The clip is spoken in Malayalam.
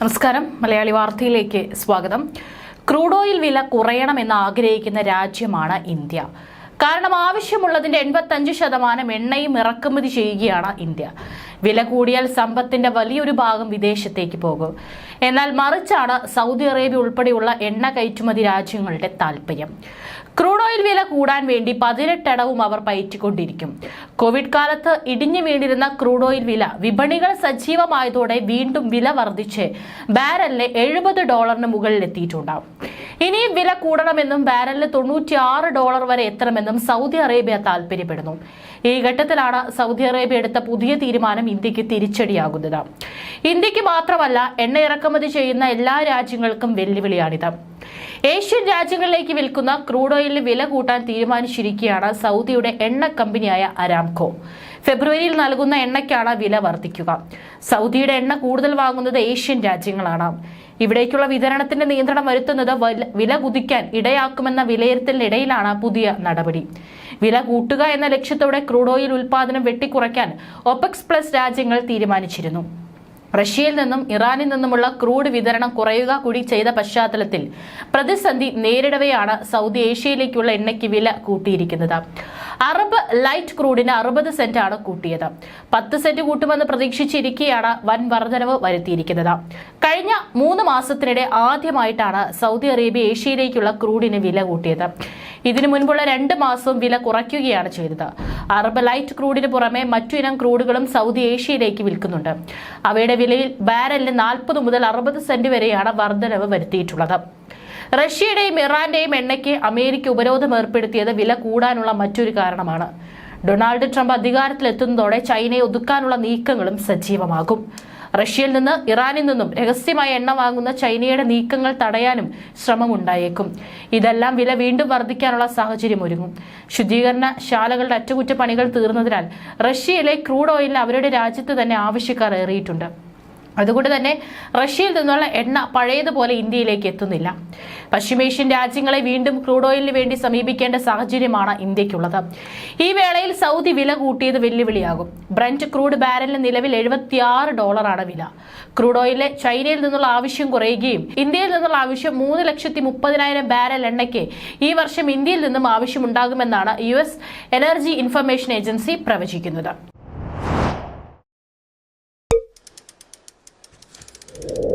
നമസ്കാരം. മലയാളി വാർത്തയിലേക്ക് സ്വാഗതം. ക്രൂഡ് ഓയിൽ വില കുറയണമെന്ന് ആഗ്രഹിക്കുന്ന രാജ്യമാണ് ഇന്ത്യ. കാരണം ആവശ്യമുള്ളതിന്റെ എൺപത്തഞ്ച് ശതമാനം എണ്ണയും ഇറക്കുമതി ചെയ്യുകയാണ് ഇന്ത്യ. വില കൂടിയാൽ സമ്പത്തിന്റെ വലിയൊരു ഭാഗം വിദേശത്തേക്ക് പോകും. എന്നാൽ മറിച്ചാണ് സൗദി അറേബ്യ ഉൾപ്പെടെയുള്ള എണ്ണ കയറ്റുമതി രാജ്യങ്ങളുടെ താല്പര്യം ക്രൂഡ് ഓയിൽ വില കൂടാൻ വേണ്ടി പതിനെട്ടടവും അവർ പയറ്റിക്കൊണ്ടിരിക്കും. കോവിഡ് കാലത്ത് ഇടിഞ്ഞു വീണിരുന്ന ക്രൂഡ് ഓയിൽ വില വിപണികൾ സജീവമായതോടെ വീണ്ടും വില വർദ്ധിച്ച് ബാരലിന് എഴുപത് ഡോളറിന് മുകളിലെത്തിയിട്ടുണ്ടാവും. ഇനിയും വില കൂടണമെന്നും ബാരലിന് തൊണ്ണൂറ്റിയാറ് ഡോളർ വരെ എത്തണമെന്നും സൗദി അറേബ്യ താൽപര്യപ്പെടുന്നു. ഈ ഘട്ടത്തിലാണ് സൗദി അറേബ്യ എടുത്ത പുതിയ തീരുമാനം ഇന്ത്യയ്ക്ക് തിരിച്ചടിയാകുന്നത്. ഇന്ത്യയ്ക്ക് മാത്രമല്ല എണ്ണ ഇറക്കുമതി ചെയ്യുന്ന എല്ലാ രാജ്യങ്ങൾക്കും വെല്ലുവിളിയാണിത്. ഏഷ്യൻ രാജ്യങ്ങളിലേക്ക് വിൽക്കുന്ന ക്രൂഡ് ഓയിലിന് വില കൂട്ടാൻ തീരുമാനിച്ചിരിക്കുകയാണ് സൗദിയുടെ എണ്ണ കമ്പനിയായ അരാംകോ. ഫെബ്രുവരിയിൽ നൽകുന്ന എണ്ണയ്ക്കാണ് വില വർദ്ധിക്കുക. സൗദിയുടെ എണ്ണ കൂടുതൽ വാങ്ങുന്നത് ഏഷ്യൻ രാജ്യങ്ങളാണ്. ഇവിടേക്കുള്ള വിതരണത്തിന്റെ നിയന്ത്രണം വരുത്തുന്നത് വില കുതിക്കാൻ ഇടയാക്കുമെന്ന വിലയിരുത്തലിനിടയിലാണ് പുതിയ നടപടി. വില കൂട്ടുക എന്ന ലക്ഷ്യത്തോടെ ക്രൂഡ് ഓയിൽ ഉൽപാദനം വെട്ടിക്കുറയ്ക്കാൻ ഒപെക്സ് പ്ലസ് രാജ്യങ്ങൾ തീരുമാനിച്ചിരുന്നു. റഷ്യയിൽ നിന്നും ഇറാനിൽ നിന്നുമുള്ള ക്രൂഡ് വിതരണം കുറയുക കൂടി ചെയ്ത പശ്ചാത്തലത്തിൽ പ്രതിസന്ധി നേരിടവെയാണ് സൗദി ഏഷ്യയിലേക്കുള്ള എണ്ണയ്ക്ക് വില കൂട്ടിയിരിക്കുന്നത്. അറബ് ലൈറ്റ് ക്രൂഡിന് അറുപത് സെന്റ് ആണ് കൂട്ടിയത്. പത്ത് സെന്റ് കൂട്ടുമെന്ന് പ്രതീക്ഷിച്ചിരിക്കെയാണ് വൻ വർധനവ് വരുത്തിയിരിക്കുന്നത്. കഴിഞ്ഞ മൂന്ന് മാസത്തിനിടെ ആദ്യമായിട്ടാണ് സൗദി അറേബ്യ ഏഷ്യയിലേക്കുള്ള ക്രൂഡിന് വില കൂട്ടിയത്. ഇതിനു മുൻപുള്ള രണ്ട് മാസവും വില കുറയ്ക്കുകയാണ് ചെയ്തത്. അറബ് ലൈറ്റ് ക്രൂഡിന് പുറമെ മറ്റു ഇനം ക്രൂഡുകളും സൗദി ഏഷ്യയിലേക്ക് വിൽക്കുന്നുണ്ട്. അവയുടെ വിലയിൽ ബാരലിന് നാൽപ്പത് മുതൽ അറുപത് സെന്റ് വരെയാണ് വർധനവ് വരുത്തിയിട്ടുള്ളത്. റഷ്യയുടെയും ഇറാന്റെയും എണ്ണയ്ക്ക് അമേരിക്ക ഉപരോധം ഏർപ്പെടുത്തിയത് വില കൂടാനുള്ള മറ്റൊരു കാരണമാണ്. ഡൊണാൾഡ് ട്രംപ് അധികാരത്തിലെത്തുന്നതോടെ ചൈനയെ ഒതുക്കാനുള്ള നീക്കങ്ങളും സജീവമാകും. റഷ്യയിൽ നിന്ന് ഇറാനിൽ നിന്നും രഹസ്യമായി എണ്ണ വാങ്ങുന്ന ചൈനയുടെ നീക്കങ്ങൾ തടയാനും ശ്രമമുണ്ടായേക്കും. ഇതെല്ലാം വില വീണ്ടും വർദ്ധിക്കാനുള്ള സാഹചര്യം ഒരുങ്ങും. ശുദ്ധീകരണ ശാലകളുടെ അറ്റകുറ്റപ്പണികൾ തീർന്നതിനാൽ റഷ്യയിലെ ക്രൂഡ് ഓയിലിന് അവരുടെ രാജ്യത്ത് തന്നെ ആവശ്യക്കാർ ഏറിയിട്ടുണ്ട്. അതുകൊണ്ട് തന്നെ റഷ്യയിൽ നിന്നുള്ള എണ്ണ പഴയതുപോലെ ഇന്ത്യയിലേക്ക് എത്തുന്നില്ല. പശ്ചിമേഷ്യൻ രാജ്യങ്ങളെ വീണ്ടും ക്രൂഡ് ഓയിലിന് വേണ്ടി സമീപിക്കേണ്ട സാഹചര്യമാണ് ഇന്ത്യക്കുള്ളത്. ഈ വേളയിൽ സൗദി വില കൂട്ടിയത് വെല്ലുവിളിയാകും. ബ്രന്റ് ക്രൂഡ് ബാരലിന് നിലവിൽ എഴുപത്തിയാറ് ഡോളറാണ് വില. ക്രൂഡ് ഓയിലെ ചൈനയിൽ നിന്നുള്ള ആവശ്യം കുറയുകയും ഇന്ത്യയിൽ നിന്നുള്ള ആവശ്യം മൂന്ന് ലക്ഷത്തി മുപ്പതിനായിരം ബാരൽ എണ്ണയ്ക്ക് ഈ വർഷം ഇന്ത്യയിൽ നിന്നും ആവശ്യമുണ്ടാകുമെന്നാണ് U S energy information agency പ്രവചിക്കുന്നത്. you